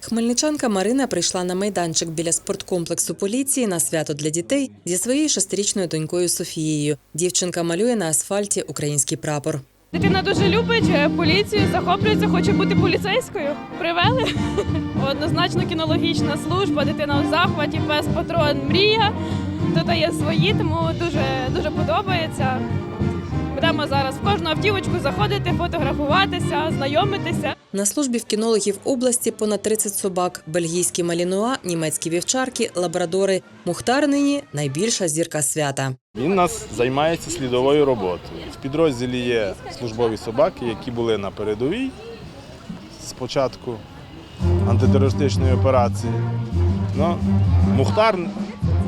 Хмельничанка Марина прийшла на майданчик біля спорткомплексу поліції на свято для дітей зі своєю шестирічною донькою Софією. Дівчинка малює на асфальті український прапор. Дитина дуже любить е, поліцію, захоплюється, хоче бути поліцейською. Привели однозначно кінологічна служба. Дитина в захваті, пес патрон мрія. Тут є свої, тому дуже дуже подобається. Будемо зараз в кожну автівочку заходити, фотографуватися, знайомитися. На службі в кінологів області понад 30 собак: бельгійські малінуа, німецькі вівчарки, лабрадори. Мухтар нині найбільша зірка свята. Він нас займається слідовою роботою. В підрозділі є службові собаки, які були на передовій з початку антитерористичної операції. Ну, Мухтар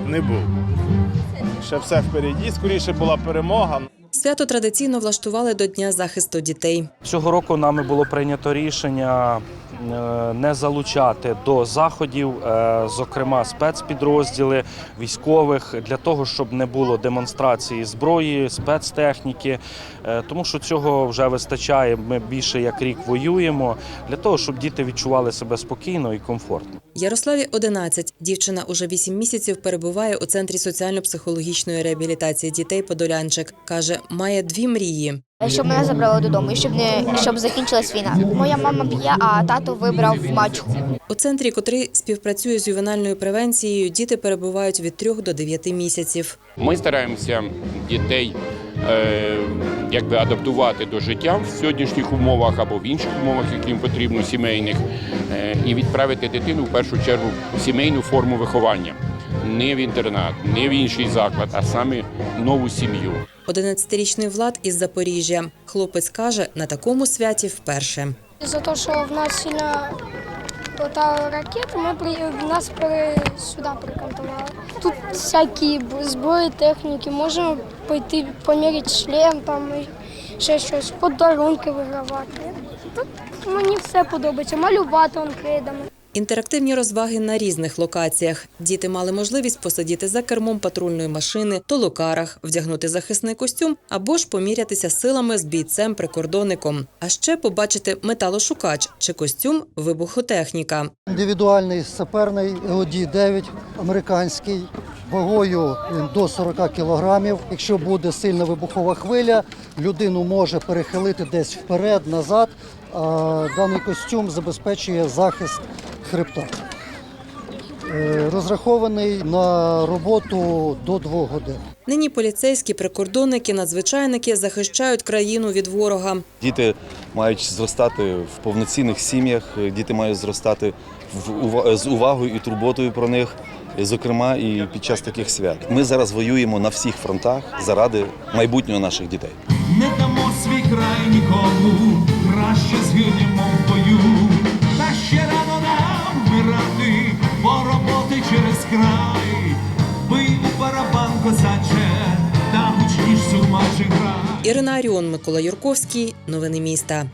не був. Ще все впереді, скоріше була перемога. Свято традиційно влаштували до Дня захисту дітей. Цього року нами було прийнято рішення не залучати до заходів, е, зокрема спецпідрозділи військових, для того, щоб не було демонстрації зброї, спецтехніки, е, тому що цього вже вистачає. Ми більше як рік воюємо для того, щоб діти відчували себе спокійно і комфортно. Ярославі 11. Дівчина уже 8 місяців перебуває у центрі соціально-психологічної реабілітації дітей Подолянчик. Каже, має дві мрії. Щоб мене забрали додому і щоб не щоб закінчилась війна. Моя мама п'є, а тато вибрав мачку. У центрі, котрий співпрацює з ювенальною превенцією, діти перебувають від 3 до 9 місяців. Ми стараємося дітей е, якби адаптувати до життя в сьогоднішніх умовах або в інших умовах, які їм потрібно, сімейних, е, і відправити дитину в першу чергу в сімейну форму виховання. Не в інтернат, не в інший заклад, а саме нову сім'ю. 11-річний Влад із Запоріжжя. Хлопець каже, на такому святі вперше. За те, що в нас сильно летали ракети, ми при... нас при... сюди прикантували. Тут всякі зброї, техніки, можемо пойти поміряти шлем, там і ще щось, подарунки вигравати. Тут мені все подобається, малювати он крейдами. Інтерактивні розваги на різних локаціях. Діти мали можливість посидіти за кермом патрульної машини, толокарах, вдягнути захисний костюм або ж помірятися силами з бійцем-прикордонником. А ще побачити металошукач чи костюм вибухотехніка. Індивідуальний саперний ЕОД-9 американський, вагою до 40 кілограмів. Якщо буде сильна вибухова хвиля, людину може перехилити десь вперед, назад. Даний костюм забезпечує захист хребта. Е, Розрахований на роботу до 2 годин. Нині поліцейські прикордонники, надзвичайники захищають країну від ворога. Діти мають зростати в повноцінних сім'ях, діти мають зростати з увагою і турботою про них, зокрема і під час таких свят. Ми зараз воюємо на всіх фронтах заради майбутнього наших дітей. Не дамо свій край нікому, краще згинемо Ірина Аріон, Микола Юрковський. Новини міста.